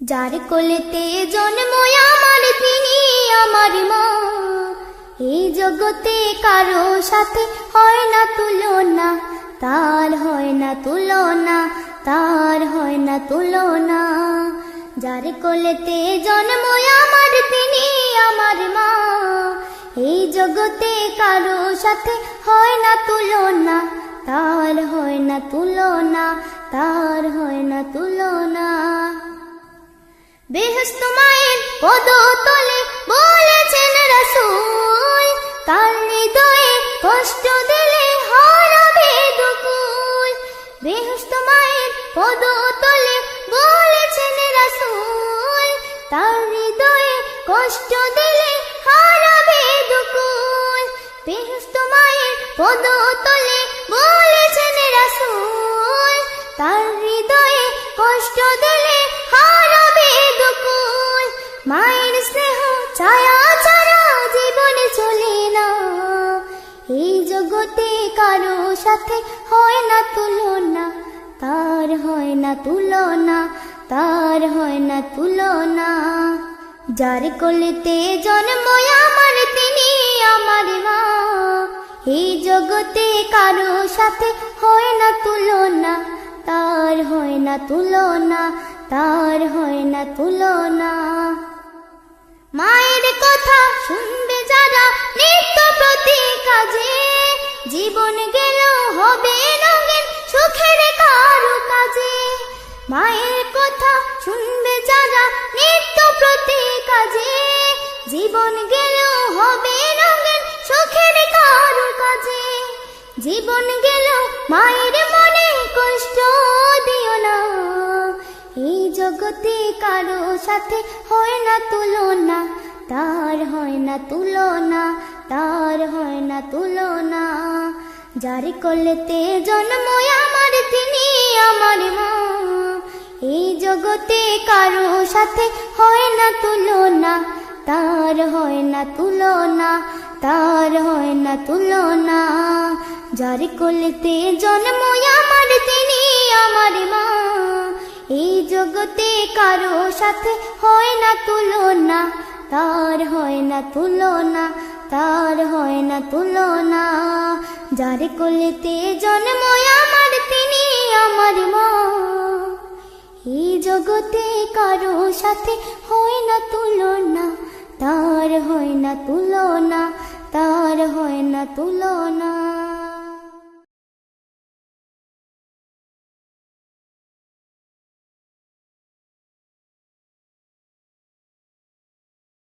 যার কোলেতে জন্ম আমার তিনি, আমার মা। এই জগতে কারও সাথে হয় না তুলনা, তার হয় না তুলনা, তার হয় না তুলনা। যার কোলেতে জন্ম আমার তিনি, আমার মা। এই জগতে কারও সাথে হয় না তুলনা, তার হয় না তুলনা, তার হয় না তুলনা। বেহস্ত মায়ের পদ তলে বলেছেন রাসূল, তার হৃদয়ে কষ্ট দিলে হারাবে দুকুল। বেহস্ত মায়ের পদ তলে বলেছেন রাসূল, তার হৃদয়ে কষ্ট দিলে হারাবে দুকুল। বেহস্ত মায়ের পদ তলে বলেছেন রাসূল, তার হৃদয়ে কষ্ট দিলে দুকুল মায়ের স্নেহ, ছায়া ছাড়া জীবনে চলে না। এই জগতে কারও সাথে হয় না তুলনা, তার হয় না তুলনা, তার হয় না তুলনা। যার কোলেতে জন্ম আমার, তিনি আমার মা। এই জগতে কারও সাথে হয় না তুলনা, তার হয় না তুলনা, তার হয় না তুলনা। জীবন গেল, হবে রঙের সুখের কারু কাজে। মায়ের কথা শুনবে যারা নিত্য প্রতি কাজে। জীবন গেল, হবে রঙের সুখের কারু কাজে। জীবন গেল, মায়ের মনে কষ্ট দিও না। এই জগতে কারও সাথে হয় না তুলনা, তার হয় না তুলনা, তার তুলনা। যার কোলেতে জন্ম আমার, তিনি আমার মা। এই জগতে কারও সাথে হয় না তুলনা, তার হয় না তুলনা, তার হয় না তুলনা। যার কোলেতে জন্ম আমার, তিনি আমার মা। এই জগতে কারও সাথে হয় না তুলনা, তার হয় না তুলনা তার হয় না তুলনা। যার কোলেতে জন্ম আমার, তিনি আমার মা। এই জগতে কারও সাথে হয় না তুলনা। তার হয় না তুলনা, তার হয় না তুলনা।